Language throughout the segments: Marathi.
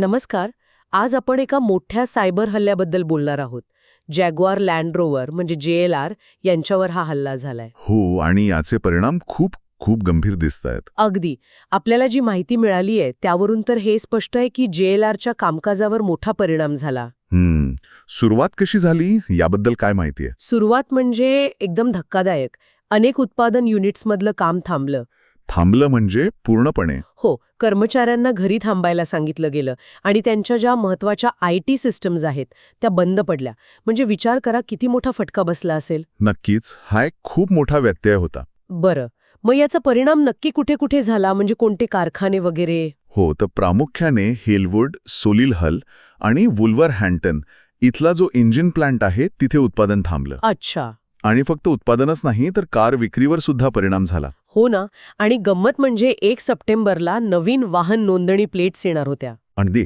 नमस्कार आज आपण एका मोठ्या सायबर हल्ल्याबद्दल बोलणार आहोत. जॅग्वार लँड रोवर म्हणजे जे एल आर यांच्यावर हा हल्ला झालाय. हो आणि याचे परिणाम खूप खूप गंभीर दिसत आहेत. अगदी. आपल्याला जी माहिती मिळाली आहे त्यावरून तर हे स्पष्ट आहे की जे एल आरच्या कामकाजावर मोठा परिणाम झाला. हम्म. सुरुवात कशी झाली? याबद्दल काय माहिती आहे? सुरुवात म्हणजे एकदम धक्कादायक. अनेक उत्पादन युनिट्समधलं काम थांबलं. थांबलं म्हणजे पूर्णपणे. हो कर्मचाऱ्यांना घरी थांबायला सांगितलं गेलं आणि त्यांच्या ज्या महत्त्वाच्या आय टी सिस्टम्स आहेत त्या बंद पडल्या. म्हणजे विचार करा किती मोठा फटका बसला असेल. नक्कीच हा एक खूप मोठा व्यत्यय होता. बरं मग याचा परिणाम नक्की कुठे कुठे झाला? म्हणजे कोणते कारखाने वगैरे? हो तर प्रामुख्याने हेलवूड सोलिल हल आणि वुल्वर हॅन्टन इथला जो इंजिन प्लांट आहे तिथे उत्पादन थांबलं. अच्छा. आणि फक्त उत्पादनच नाही तर कार विक्रीवर सुद्धा परिणाम झाला. हो ना? आणि गंमत म्हणजे एक सप्टेंबरला नवीन वाहन नोंदणी प्लेट्स येणार होत्या. अगदी.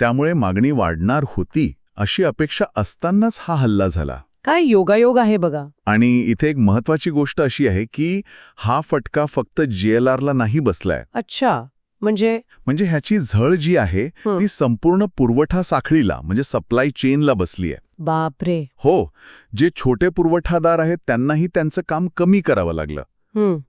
त्यामुळे मागणी वाढणार होती अशी अपेक्षा असतानाच हा हल्ला झाला. काय योगायोग आहे बघा. आणि इथे एक महत्वाची गोष्ट अशी आहे की हा फटका फक्त जीएलआरला नाही बसलाय. अच्छा. म्हणजे? म्हणजे ह्याची झळ जी आहे. ती संपूर्ण पुरवठा साखळीला म्हणजे सप्लाय चेनला बसली आहे बापरे. हो. जे छोटे पुरवठादार आहेत त्यांनाही त्यांचं काम कमी करावं लागलं.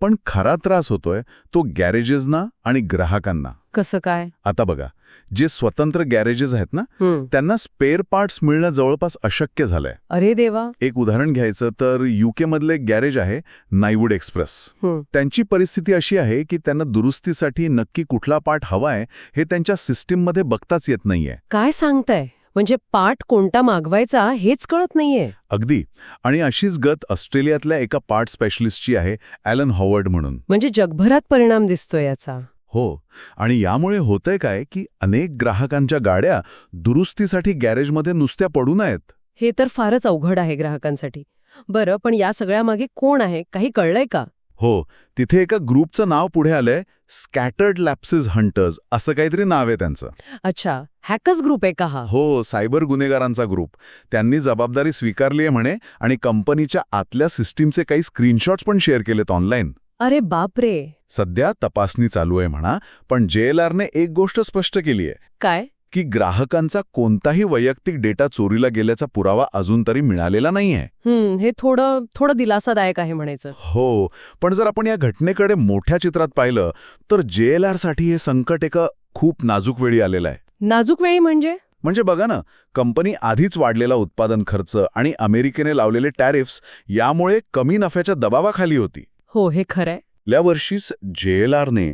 पण खरा त्रास होतोय तो गॅरेजेसना आणि ग्राहकांना. कसं काय? आता बघा जे स्वतंत्र गॅरेजेस आहेत ना त्यांना स्पेअर पार्ट्स मिळणं जवळपास अशक्य झालंय. अरे देवा. एक उदाहरण घ्यायचं तर युके मधलं एक गॅरेज आहे नायवूड एक्सप्रेस. त्यांची परिस्थिती अशी आहे की त्यांना दुरुस्तीसाठी नक्की कुठला पार्ट हवाय हे त्यांच्या सिस्टीममध्ये बघताच येत नाहीये. काय सांगताय? म्हणजे पाठ कोणता मागवायचा हेच कळत नाहीये. अगदी. आणि अशीच गत ऑस्ट्रेलियातल्या एका पार्ट स्पेशलिस्टची आहे ॲलन हॉवर्ड म्हणून. म्हणजे जगभरात परिणाम दिसतोय याचा. हो. आणि यामुळे होतंय काय की अनेक ग्राहकांच्या गाड्या दुरुस्तीसाठी गॅरेजमध्ये नुसत्या पडून आहेत हे तर फारच अवघड आहे ग्राहकांसाठी. बरं पण या सगळ्यामागे कोण आहे? काही कळलंय का? हो तिथे एका ग्रुपचं नाव पुढे आलंय स्कॅटर्ड लॅप्सेस हंटर्स असं काहीतरी नाव आहे त्यांचं. अच्छा हॅकर्स ग्रुप आहे का हा? हो सायबर गुन्हेगारांचा ग्रुप त्यांनी जबाबदारी स्वीकारली आहे म्हणे आणि कंपनीच्या आतल्या सिस्टीमचे काही स्क्रीनशॉट्स पण शेअर केलेत ऑनलाईन अरे बापरे! सध्या तपासणी चालू आहे म्हणा पण जेएलआरने एक गोष्ट स्पष्ट केली आहे. काय? की ग्राहकांचा कोणताही वैयक्तिक डेटा चोरीला गेल्याचा पुरावा अजून तरी मिळालेला नाहीये. हम्म हे थोडं थोडं दिलासादायक आहे म्हणायचं. हो पण जर आपण या घटनेकडे मोठ्या चित्रात पाहिलं तर जेएलआरसाठी हे संकट एका खूप नाजूक वेळी आलेलं आहे. नाजूक वेळी म्हणजे? म्हणजे बघा ना कंपनी आधीच वाढलेला उत्पादन खर्च आणि अमेरिकेने लावलेले टॅरिफ्स यामुळे कमी नफ्याच्या दबावाखाली होती. हो हे खरंय या वर्षीच जेएलआरने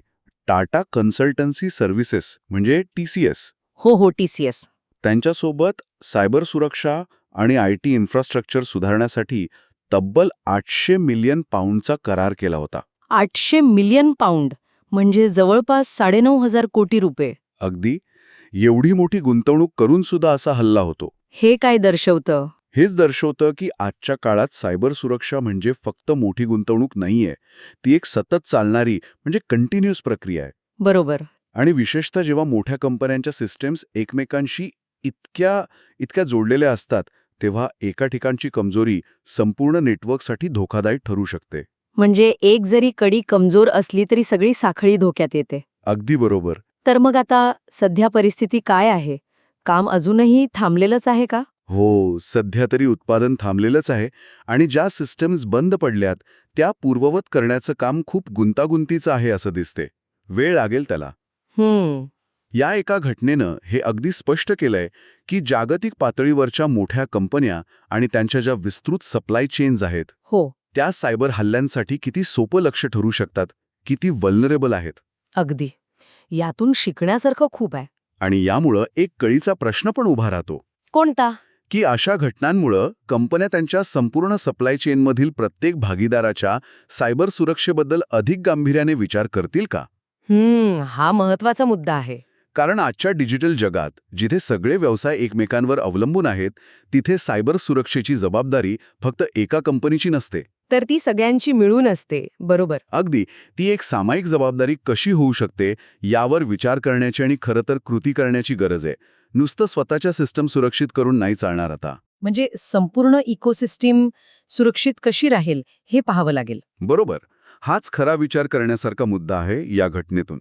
टाटा कन्सल्टन्सी सर्व्हिसेस म्हणजे टीसीएस हो हो टीसीएस त्यांच्यासोबत सायबर सुरक्षा आणि आय टी इन्फ्रास्ट्रक्चर सुधारण्यासाठी तब्बल आठशे मिलियन पाऊंडचा करार केला होता. आठशे मिलियन पाऊंड म्हणजे जवळपास साडेनऊ हजार कोटी रुपये. अगदी. एवढी मोठी गुंतवणूक करून सुद्धा असा हल्ला होतो. हे काय दर्शवतं? हेच दर्शवतं की आजच्या काळात सायबर सुरक्षा म्हणजे फक्त मोठी गुंतवणूक नाहीये. ती एक सतत चालणारी म्हणजे कंटिन्युअस प्रक्रिया आहे. बरोबर. आणि विशेषतः जेव्हा मोठ्या कंपन्यांच्या सिस्टम्स एकमेकांशी इतक्या इतक्या जोडलेल्या असतात तेव्हा एका ठिकाणची कमजोरी संपूर्ण नेटवर्कसाठी धोकादायक ठरू शकते. म्हणजे एक जरी कडी कमजोर असली तरी सगळी साखळी धोक्यात येते. अगदी बरोबर. तर मग आता सध्या परिस्थिती काय आहे? काम अजूनही थांबलेलंच आहे का? हो सध्या तरी उत्पादन थांबलेलंच आहे आणि ज्या सिस्टम्स बंद पडल्यात त्या पूर्ववत करण्याचं काम खूप गुंतागुंतीचं आहे असं दिसते. वेळ लागेल त्याला. हम्म. या एका घटनेनं हे अगदी स्पष्ट केलंय की जागतिक पातळीवरच्या मोठ्या कंपन्या आणि त्यांच्या ज्या विस्तृत सप्लाय चेन्स आहेत हो. त्या सायबर हल्ल्यांसाठी किती सोपं लक्ष ठरू शकतात किती वल्नरेबल आहेत? अगदी. यातून शिकण्यासारखं खूप आहे. आणि यामुळं एक कळीचा प्रश्न पण उभा राहतो. कोणता? की अशा घटनांमुळं कंपन्या त्यांच्या संपूर्ण सप्लाय चेनमधील प्रत्येक भागीदाराच्या सायबर सुरक्षेबद्दल अधिक गांभीर्याने विचार करतील का? हम्म हा महत्त्वाचा मुद्दा आहे. कारण आजच्या डिजिटल जगात जिथे सगळे व्यवसाय एकमेकांवर अवलंबून आहेत तिथे सायबर सुरक्षेची जबाबदारी फक्त एका कंपनीची नसते. तर ती सगळ्यांची मिळून असते बरोबर. अगदी ती एक सामायिक जबाबदारी कशी होऊ शकते यावर विचार करण्याची आणि खरं तर कृती करण्याची गरज आहे. नुसतं स्वतःच्या सिस्टम सुरक्षित करून नाही चालणार आता. म्हणजे संपूर्ण इकोसिस्टीम सुरक्षित कशी राहील हे पाहावं लागेल. बरोबर. हाच खरा विचार करण्यासारखा मुद्दा आहे या घटनेतून.